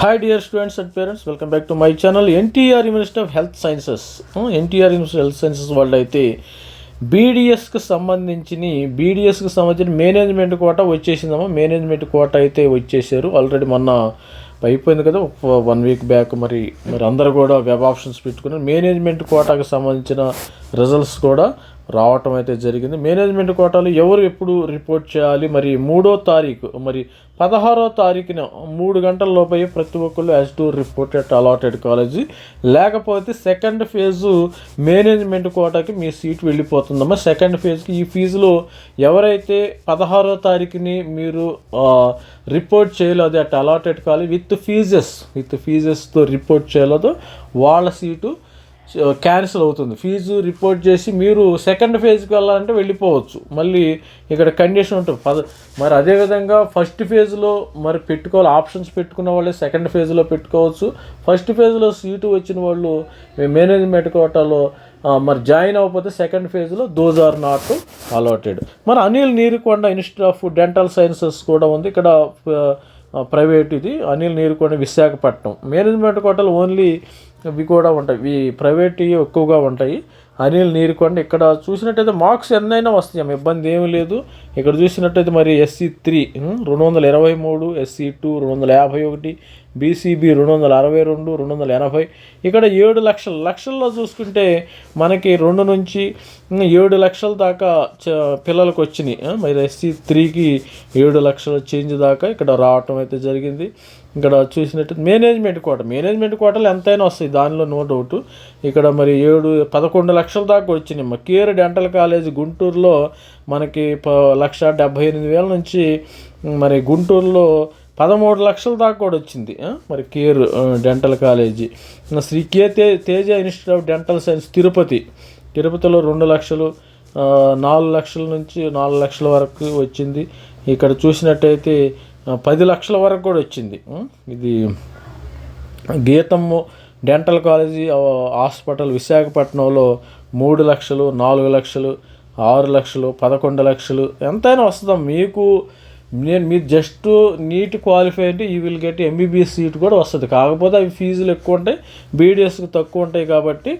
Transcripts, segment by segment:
Hi dear students and parents welcome back to my channel NTR university of health sciences NTR university health sciences వాళ్ళు అయితే బీడిఎస్కి సంబంధించిన బీడిఎస్కి సంబంధించిన management quota వచ్చేసిందమ్మా. Management quota అయితే వచ్చేసారు. Already మొన్న అయిపోయింది కదా వన్ వీక్ బ్యాక్ మరి మరి అందరూ కూడా వెబ్ ఆప్షన్స్ పెట్టుకున్నారు. మేనేజ్మెంట్ కోటాకు సంబంధించిన రిజల్ట్స్ కూడా రావటం అయితే జరిగింది. మేనేజ్మెంట్ కోటాలు ఎవరు ఎప్పుడు రిపోర్ట్ చేయాలి? మరి మూడో తారీఖు మరి పదహారో తారీఖున మూడు గంటల లోపే ప్రతి ఒక్కళ్ళు as to report at allotted college. లేకపోతే సెకండ్ ఫేజు మేనేజ్మెంట్ కోటాకి మీ సీట్ వెళ్ళిపోతుందమ్మా సెకండ్ ఫేజ్కి ఈ ఫీజులో ఎవరైతే పదహారో తారీఖుని మీరు రిపోర్ట్ చేయలేదు at allotted college with fees with ఫీజెస్తో report చేయలేదో వాళ్ళ సీటు క్యాన్సిల్ అవుతుంది. ఫీజు రిపోర్ట్ చేసి మీరు సెకండ్ ఫేజ్కి వెళ్ళాలంటే వెళ్ళిపోవచ్చు. మళ్ళీ ఇక్కడ కండిషన్ ఉంటుంది. పద మరి అదేవిధంగా ఫస్ట్ ఫేజ్లో మరి పెట్టుకోవాలి ఆప్షన్స్ పెట్టుకున్న వాళ్ళే సెకండ్ ఫేజ్లో పెట్టుకోవచ్చు. ఫస్ట్ ఫేజ్లో సీటు వచ్చిన వాళ్ళు మేనేజ్మెంట్ కోటాలో మరి జాయిన్ అవ్వకపోతే సెకండ్ ఫేజ్లో దోస్ ఆర్ నాట్ అలాటెడ్ మరి Anil Neerukonda institute of dental sciences కూడా ఉంది. ఇక్కడ ప్రైవేట్ ఇది. అనిల్ నీరుకొండ విశాఖపట్నం. మేనేజ్మెంట్ కోటలు ఓన్లీ ఇవి కూడా ఉంటాయి. ఇవి ప్రైవేట్ ఎక్కువగా ఉంటాయి. అనిల్ నీరుకొండ ఇక్కడ చూసినట్టయితే మార్క్స్ ఎన్నైనా వస్తాయి అమ్మ. ఇబ్బంది ఏమీ లేదు. ఇక్కడ చూసినట్టయితే మరి ఎస్సీ త్రీ రెండు వందల ఇరవై మూడు ఎస్సీ టూ రెండు వందల యాభై ఒకటి బీసీబీ రెండు వందల అరవై రెండు రెండు వందల ఎనభై. ఇక్కడ ఏడు లక్షల. లక్షల్లో చూసుకుంటే మనకి రెండు నుంచి ఏడు లక్షల దాకా చ- పిల్లలకు వచ్చినాయి. మరి ఎస్సీ త్రీకి ఏడు లక్షల చేంజ్ దాకా ఇక్కడ రావటం అయితే జరిగింది. ఇక్కడ చూసినట్టు మేనేజ్మెంట్ కోట. మేనేజ్మెంట్ కోటలు ఎంతైనా వస్తాయి. దానిలో నో డౌట్. ఇక్కడ మరి ఏడు పదకొండు లక్షల దాకా వచ్చినాయి. మా కేర్ డెంటల్ కాలేజ్ గుంటూరులో మనకి ప లక్ష డెబ్భై ఎనిమిది వేల నుంచి మరి గుంటూరులో పదమూడు లక్షల దాకా కూడా వచ్చింది. మరి care dental college. Sri K తే Teja institute of dental science Tirupati. తిరుపతిలో రెండు లక్షలు నాలుగు లక్షల నుంచి నాలుగు లక్షల వరకు వచ్చింది. ఇక్కడ చూసినట్టయితే పది లక్షల వరకు కూడా వచ్చింది. ఇది గీతము డెంటల్ కాలేజీ హాస్పిటల్ విశాఖపట్నంలో మూడు లక్షలు నాలుగు లక్షలు ఆరు లక్షలు పదకొండు లక్షలు. ఎంతైనా వస్తుందా? మీకు నేను మీరు జస్ట్ నీట్ క్వాలిఫై అంటే ఈ విల్ గెట్ ఎంబీబీఎస్ సీట్ కూడా వస్తుంది. కాకపోతే అవి ఫీజులు ఎక్కువ ఉంటాయి బీడిఎస్కి తక్కువ ఉంటాయి కాబట్టి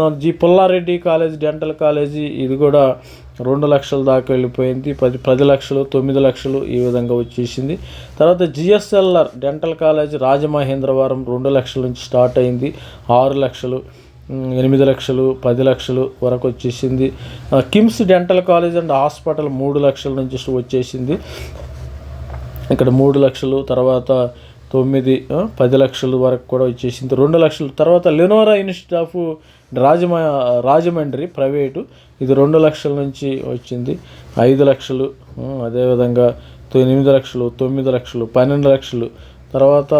G G Pulla Reddy college dental college ఇది కూడా రెండు లక్షల దాకా వెళ్ళిపోయింది. పది పది లక్షలు తొమ్మిది లక్షలు ఈ విధంగా వచ్చేసింది. తర్వాత జిఎస్ఎల్ఆర్ డెంటల్ కాలేజ్ రాజమహేంద్రవరం రెండు లక్షల నుంచి స్టార్ట్ అయింది. ఆరు లక్షలు ఎనిమిది లక్షలు పది లక్షలు వరకు వచ్చేసింది. KIMS dental college and hospital మూడు లక్షల నుంచి వచ్చేసింది. ఇక్కడ మూడు లక్షలు తర్వాత తొమ్మిది పది లక్షలు వరకు కూడా వచ్చేసింది రెండు లక్షలు తర్వాత లెనోరా ఇన్స్టిట్యూట్ ఆఫ్ రాజమ రాజమండ్రి ప్రైవేటు ఇది రెండు లక్షల నుంచి వచ్చింది. ఐదు లక్షలు అదేవిధంగా ఎనిమిది లక్షలు తొమ్మిది లక్షలు పన్నెండు లక్షలు తర్వాత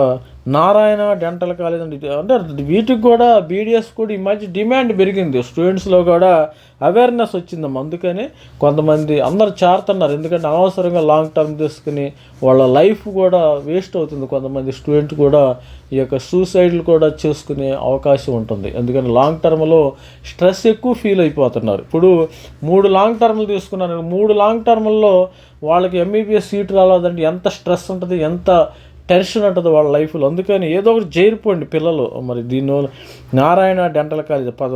నారాయణ డెంటల్ కాలేజ్ అంటే ఇది అంటే వీటికి కూడా బీడిఎస్ కూడా ఈ మధ్య డిమాండ్ పెరిగింది. స్టూడెంట్స్లో కూడా అవేర్నెస్ వచ్చిందమ్మా. అందుకని కొంతమంది అందరు చేరుతున్నారు. ఎందుకంటే అనవసరంగా లాంగ్ టర్మ్ తీసుకుని వాళ్ళ లైఫ్ కూడా వేస్ట్ అవుతుంది. కొంతమంది స్టూడెంట్ కూడా ఈ యొక్క సూసైడ్లు కూడా చేసుకునే అవకాశం ఉంటుంది. ఎందుకని లాంగ్ టర్మ్లో స్ట్రెస్ ఎక్కువ ఫీల్ అయిపోతున్నారు. ఇప్పుడు మూడు లాంగ్ టర్మ్లు తీసుకున్నారు. మూడు లాంగ్ టర్మ్లో వాళ్ళకి ఎంబీబీఎస్ సీట్ రాలేదంటే ఎంత స్ట్రెస్ ఉంటుంది? ఎంత టెన్షన్ ఉంటుంది వాళ్ళ లైఫ్లో అందుకని ఏదో ఒకటి చేరిపోండి పిల్లలు. మరి దీనివల్ల నారాయణ డెంటల్ కాలేజ్ పద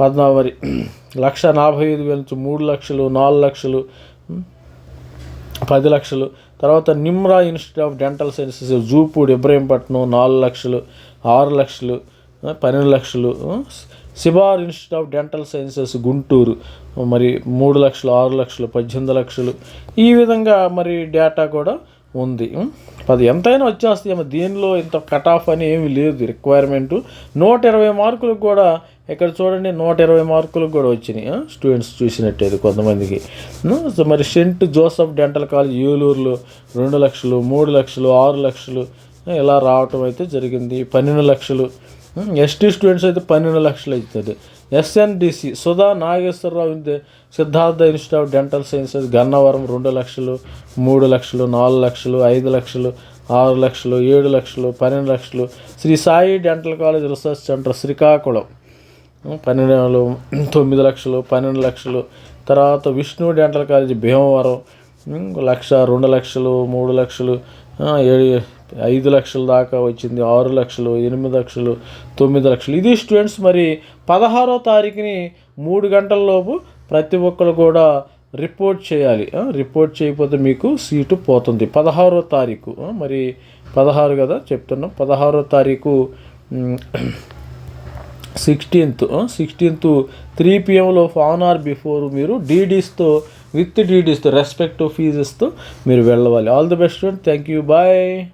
పద్మావరి లక్ష నలభై ఐదు వేల నుంచి మూడు లక్షలు నాలుగు లక్షలు పది లక్షలు. తర్వాత Nimra institute of dental sciences Jupudi Ibrahimpatnam నాలుగు లక్షలు ఆరు లక్షలు పన్నెండు లక్షలు ఆ, Sibar institute of dental sciences Guntur మరి మూడు లక్షలు ఆరు లక్షలు పద్దెనిమిది లక్షలు. ఈ విధంగా మరి డేటా కూడా ఉంది. పది ఎంతైనా వచ్చేస్తాయి. దీనిలో ఇంత కట్ ఆఫ్ అని ఏమీ లేదు. రిక్వైర్మెంటు నూట ఇరవై మార్కులకు కూడా ఇక్కడ చూడండి నూట ఇరవై మార్కులకు కూడా వచ్చినాయి. స్టూడెంట్స్ చూసినట్టేది కొంతమందికి. సో మరి సెంట్ జోసఫ్ డెంటల్ కాలేజ్ ఏలూరులో రెండు లక్షలు మూడు లక్షలు ఆరు లక్షలు ఇలా రావటం అయితే జరిగింది. పన్నెండు లక్షలు. ఎస్టీ స్టూడెంట్స్ అయితే పన్నెండు లక్షలు అవుతుంది. ఎస్ఎన్డిసి సుధా నాగేశ్వరరావు ఇంతే Siddhartha institute of dental sciences Gannavaram రెండు లక్షలు మూడు లక్షలు నాలుగు లక్షలు ఐదు లక్షలు ఆరు లక్షలు ఏడు లక్షలు పన్నెండు లక్షలు. Sri Sai dental college research centre Srikakulam. పన్నెండు తొమ్మిది లక్షలు పన్నెండు లక్షలు. తర్వాత విష్ణు డెంటల్ కాలేజ్ భీమవరం. లక్ష రెండు లక్షలు మూడు లక్షలు ఏడు ఐదు లక్షల దాకా వచ్చింది ఆరు లక్షలు ఎనిమిది లక్షలు తొమ్మిది లక్షలు. ఇది స్టూడెంట్స్ మరి పదహారో తారీఖుని మూడు గంటలలోపు ప్రతి ఒక్కరు కూడా రిపోర్ట్ చేయాలి. రిపోర్ట్ చేయకపోతే మీకు సీటు పోతుంది. పదహారో తారీఖు. మరి పదహారు కదా చెప్తున్నాం. పదహారో తారీఖు సిక్స్టీన్త్. సిక్స్టీన్త్ త్రీ పిఎంలో ఫాన్ ఆర్ బిఫోర్ మీరు డీడీస్తో విత్ డీడీస్తో రెస్పెక్టివ్ ఫీజెస్తో మీరు వెళ్ళవాలి. All the best thank you bye